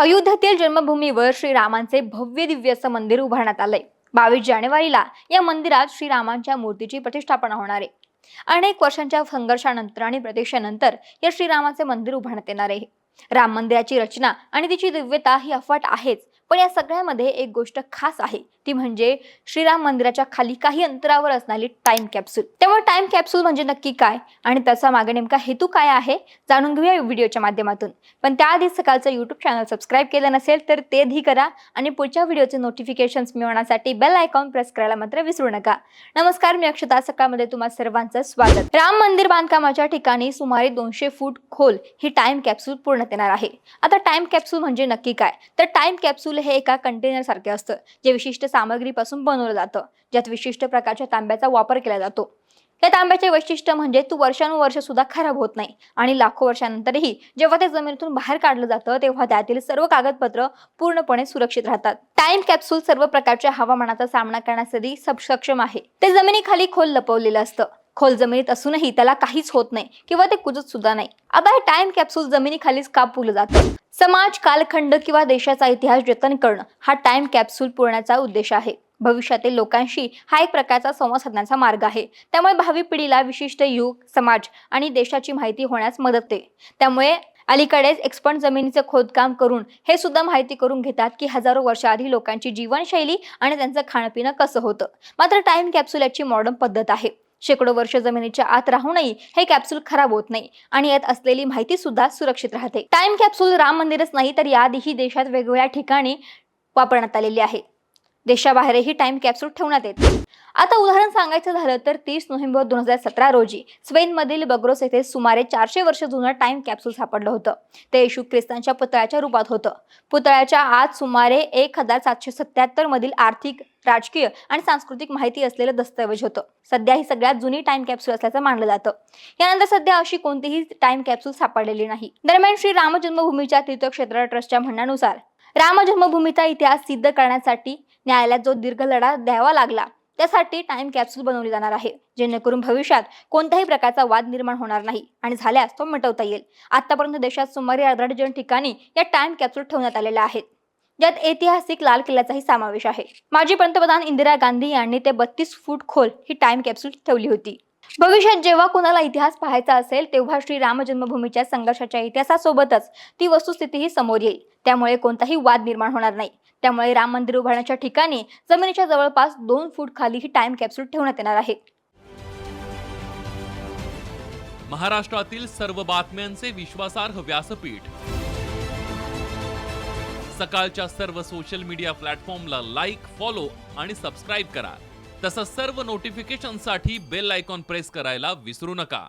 अयोध्येतील जन्मभूमीवर श्रीरामांचे भव्य दिव्य असं मंदिर उभारण्यात आलंय. बावीस जानेवारीला या मंदिरात श्रीरामांच्या मूर्तीची प्रतिष्ठापना होणार आहे. अनेक वर्षांच्या संघर्षानंतर आणि प्रतीक्षेनंतर या श्रीरामाचे मंदिर उभारण्यात येणार आहे. राम मंदिराची रचना आणि तिची दिव्यता ही अफाट आहेच पण या सगळ्यामध्ये एक गोष्ट खास आहे. ती म्हणजे श्रीराम मंदिराच्या खाली काही अंतरावर असणारी टाइम कॅप्सूल त्यामुळे टाइम कॅप्सूल म्हणजे नक्की काय? आणि त्याचा मागे नेमका हेतू काय आहे? जाणून घेऊया व्हिडिओच्या माध्यमातून. पण त्याआधी सकाळचं युट्यूब चॅनल सबस्क्राईब केलं नसेल तर ते करा आणि पुढच्या व्हिडिओचे नोटिफिकेशन्स मिळवण्यासाठी बेल आयकॉन प्रेस करायला मात्र विसरू नका. नमस्कार मी अक्षता. सकाळमध्ये तुम्हाला सर्वांचं स्वागत. राम मंदिर बांधकामाच्या ठिकाणी सुमारे दोनशे फूट खोल ही टाइम कॅप्सूल पूर्ण येणार आहे. आता टाइम कॅप्सूल म्हणजे नक्की काय? तर टाइम कॅप्सूल हे एका कंटेनर सारखे असतं जे विशिष्ट सामग्रीपासून बनवलं जातं ज्यात विशिष्ट प्रकारच्या तांब्याचा वापर केला जातो. या तांब्याचे वैशिष्ट्य म्हणजे तू वर्षानुवर्ष सुद्धा खराब होत नाही आणि लाखो वर्षानंतरही जेव्हा ते जमिनीतून बाहेर काढलं जातं तेव्हा त्यातील सर्व कागदपत्र पूर्णपणे सुरक्षित राहतात. टाइम कॅप्सूल सर्व प्रकारच्या हवामानाचा सामना करण्यासाठी सक्षम आहे. ते जमिनीखाली खोल लपवलेलं असतं. खोल जमिनीत असूनही त्याला काहीच होत नाही किंवा ते कुजत सुद्धा नाही. आता हे टाइम कॅप्सूल जमिनीखालीच का पुरलं जातं. समाज कालखंड किंवा देशाचा इतिहास जतन करणं हा टाइम कॅप्सूल पुरण्याचा उद्देश आहे. भविष्यातील लोकांशी हा एक प्रकारचा संवाद साधण्याचा मार्ग आहे. त्यामुळे भावी पिढीला विशिष्ट युग समाज आणि देशाची माहिती होण्यास मदत होते. त्यामुळे अलीकडेच एक्सपर्ट जमिनीचं खोदकाम करून हे सुद्धा माहिती करून घेतात की हजारो वर्षाआधी लोकांची जीवनशैली आणि त्यांचं खाणंपिणं कसं होतं. मात्र टाइम कॅप्सूल याची मॉडर्न पद्धत आहे. शेकडो वर्ष जमिनीच्या आत राहूनही हे कॅप्सूल खराब होत नाही आणि यात असलेली माहिती सुद्धा सुरक्षित राहते. टाइम कॅप्सूल राम मंदिरच नाही तर याआधीही देशात वेगवेगळ्या ठिकाणी वापरण्यात आलेली आहे. देशाबाहेरही टाइम कॅप्सूल ठेवण्यात येते. आता उदाहरण सांगायचं झालं तर तीस नोव्हेंबर दोन हजार सतरा रोजी स्पेनमधील बग्रोस येथे सुमारे चारशे वर्ष जुनं टाइम कॅप्सूल सापडलं होतं. ते येशू ख्रिस्तांच्या पुतळ्याच्या रूपात होतं. पुतळ्याच्या आत सुमारे एक हजार सातशे सत्याहत्तर मधील आर्थिक राजकीय आणि सांस्कृतिक माहिती असलेलं दस्तऐवज होतं. सध्या ही सगळ्यात जुनी टाइम कॅप्सूल असल्याचं मानलं जातं. यानंतर सध्या अशी कोणतीही टाइम कॅप्सूल सापडलेली नाही. दरम्यान श्री राम जन्मभूमीच्या तीर्थक्षेत्र ट्रस्टच्या म्हणण्यानुसार राम जन्मभूमीचा इतिहास सिद्ध करण्यासाठी न्यायालयात जो दीर्घ लढा द्यावा लागला त्यासाठी टाइम कॅप्सूल बनवली जाणार आहे. जेणेकरून भविष्यात कोणत्याही प्रकारचा वाद निर्माण होणार नाही आणि झाल्यास तो मिटवता येईल. आतापर्यंत देशात सुमारे अर्धा डझन ठिकाणी या टाइम कॅप्सूल ठेवण्यात आलेल्या आहेत. ज्यात ऐतिहासिक लाल किल्ल्याचाही समावेश आहे. माजी पंतप्रधान इंदिरा गांधी यांनी ते बत्तीस फूट खोल ही टाइम कॅप्सूल ठेवली होती. भविष्यात जेव्हा कोणाला इतिहास पाहायचा असेल तेव्हा श्री राम जन्मभूमीच्या संघर्षाच्या इतिहासासोबतच ती वस्तुस्थितीही समोर येईल. त्यामुळे कोणताही वाद निर्माण होणार नाही. त्यामुळे राम मंदिर उभारण्याच्या ठिकाणी जमिनीच्या जवळपास दोन फूट खाली ही टाइम कॅप्सूल ठेवण्यात येणार आहे. महाराष्ट्रातील सर्व बातम्यांचे विश्वासार्ह व्यासपीठ. सकाळच्या सर्व सोशल मीडिया प्लॅटफॉर्मला लाईक फॉलो आणि सबस्क्राईब करा. तसंच सर्व नोटिफिकेशनसाठी बेल आयकॉन प्रेस करायला विसरू नका.